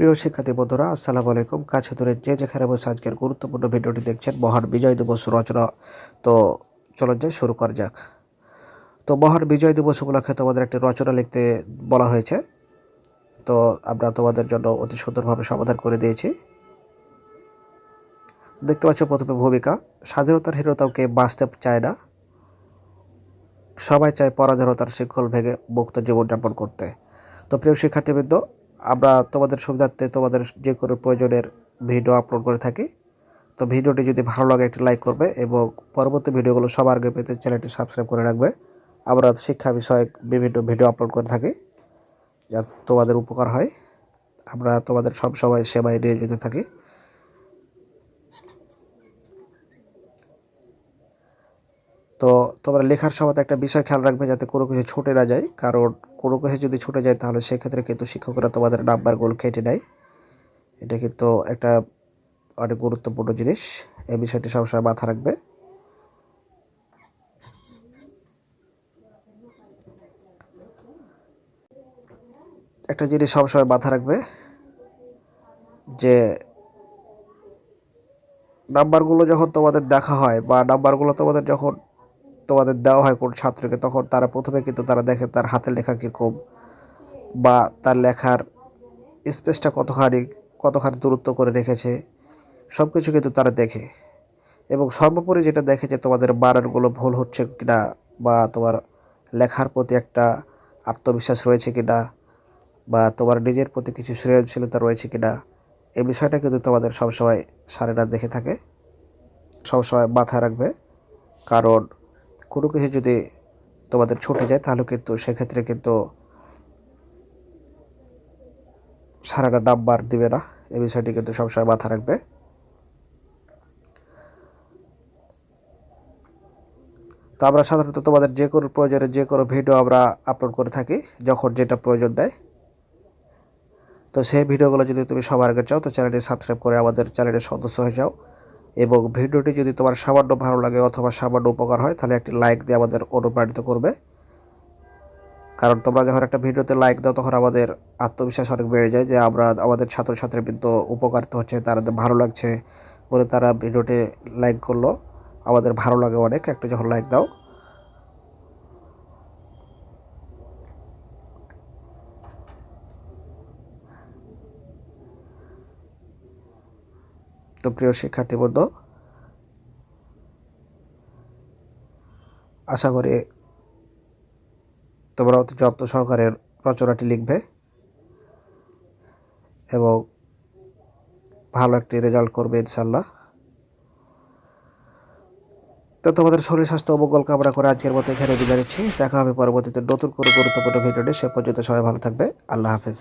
প্রিয় শিক্ষার্থী বন্ধুরা, আসসালামু আলাইকুম। কাছে ধরে যে যেখানে বসে আজকের গুরুত্বপূর্ণ ভিডিওটি দেখছেন, মহান বিজয় দিবস রচনা। তো চলুন যাই, শুরু করা যাক। তো মহান বিজয় দিবস উপলক্ষে তোমাদের একটি রচনা লিখতে বলা হয়েছে। তো আমরা তোমাদের জন্য অতি সুন্দরভাবে সমাধান করে দিয়েছি। দেখতে পাচ্ছ প্রথমে ভূমিকা। স্বাধীনতার হিরোতাকে বাঁচতে চায় না। সবাই চায় পরাধীনতার শৃঙ্খল ভেঙে মুক্ত জীবনযাপন করতে। তো প্রিয় শিক্ষার্থীবৃন্দ আমরা তোমাদের সুবিধার্থে তোমাদের যে কোনো প্রয়োজনের ভিডিও আপলোড করে থাকি। তো ভিডিওটি যদি ভালো লাগে একটি লাইক করবে এবং পরবর্তী ভিডিওগুলো সবার আগে পেতে চ্যানেলটি সাবস্ক্রাইব করে রাখবে। আমরা শিক্ষা বিষয়ক বিভিন্ন ভিডিও আপলোড করে থাকি, যা তোমাদের উপকার হয়। আমরা তোমাদের সব সময় সেবায় যেতে থাকি। তো তোমরা লেখার সময় একটা বিষয় খেয়াল রাখবে যাতে কোনো কিছু ছুটে না যায়। কারণ কোনো কিছু যদি ছুটে যায় তাহলে সেক্ষেত্রে কিন্তু শিক্ষকরা তোমাদের নাম্বারগুলো কেটে নেয়। এটা কিন্তু একটা অনেক গুরুত্বপূর্ণ জিনিস। এই বিষয়টি সবসময় মাথা রাখবে। একটা জিনিস সবসময় মাথা রাখবে যে নাম্বারগুলো যখন তোমাদের দেখা হয় বা নাম্বারগুলো তোমাদের যখন তোমাদের দেওয়া হয় কোন ছাত্রকে, তখন তারা প্রথমে কিন্তু তারা দেখে তার হাতের লেখা কীরকম বা তার লেখার স্পেসটা কতখানি কতখানি দূরত্ব করে রেখেছে সব কিছু কিন্তু তারা দেখে। এবং সর্বোপরি যেটা দেখে যে তোমাদের বানানগুলো ভুল হচ্ছে কিনা বা তোমার লেখার প্রতি একটা আত্মবিশ্বাস রয়েছে কিনা বা তোমার নিজের প্রতি কিছু সৃজনশীলতা রয়েছে কিনা, এই বিষয়টা কিন্তু তোমাদের সবসময় সারেরা দেখে থাকে, সবসময় মাথায় রাখবে। কারণ কোনো কিছু যদি তোমাদের ছুটে যায়, তাহলে কিন্তু সেক্ষেত্রে কিন্তু সারাটা নাম্বার দিবে না। এই বিষয়টি কিন্তু সবসময় মাথা রাখবে। তো আমরা সাধারণত তোমাদের যে কোনো প্রয়োজনে যে কোনো ভিডিও আমরা আপলোড করে থাকি, যখন যেটা প্রয়োজন দেয়। তো সেই ভিডিওগুলো যদি তুমি সবার আগে চাও, তো চ্যানেলটি সাবস্ক্রাইব করে আমাদের চ্যানেলের সদস্য হয়ে যাও। এবং ভিডিওটি যদি তোমার সামান্য ভালো লাগে অথবা সামান্য উপকার হয়, তাহলে একটি লাইক দিয়ে আমাদের অনুপ্রাণিত করবে। কারণ তোমরা যখন একটা ভিডিওতে লাইক দাও, তখন আমাদের আত্মবিশ্বাস অনেক বেড়ে যায় যে আমরা আমাদের ছাত্রছাত্রীবৃন্দ উপকারিত হচ্ছে তাদের ভালো লাগছে বলে তারা ভিডিওটি লাইক করল। আমাদের ভালো লাগে অনেক, একটা যখন লাইক দাও তো প্রিয় শিক্ষার্থীবৃন্দ, আশা করি তোমরা অতি যত্ন সহকারে রচনাটি লিখবে এবং ভালো একটি রেজাল্ট করবে ইনশাল্লাহ তো তোমাদের শরীর স্বাস্থ্য অমঙ্গল কামনা করে আজকের মতো এখানে বিদায় নিচ্ছি। দেখা হবে পরবর্তীতে নতুন কোনো গুরুত্বপূর্ণ ভিডিওটি সে পর্যন্ত সবাই ভালো থাকবে। আল্লাহ হাফেজ।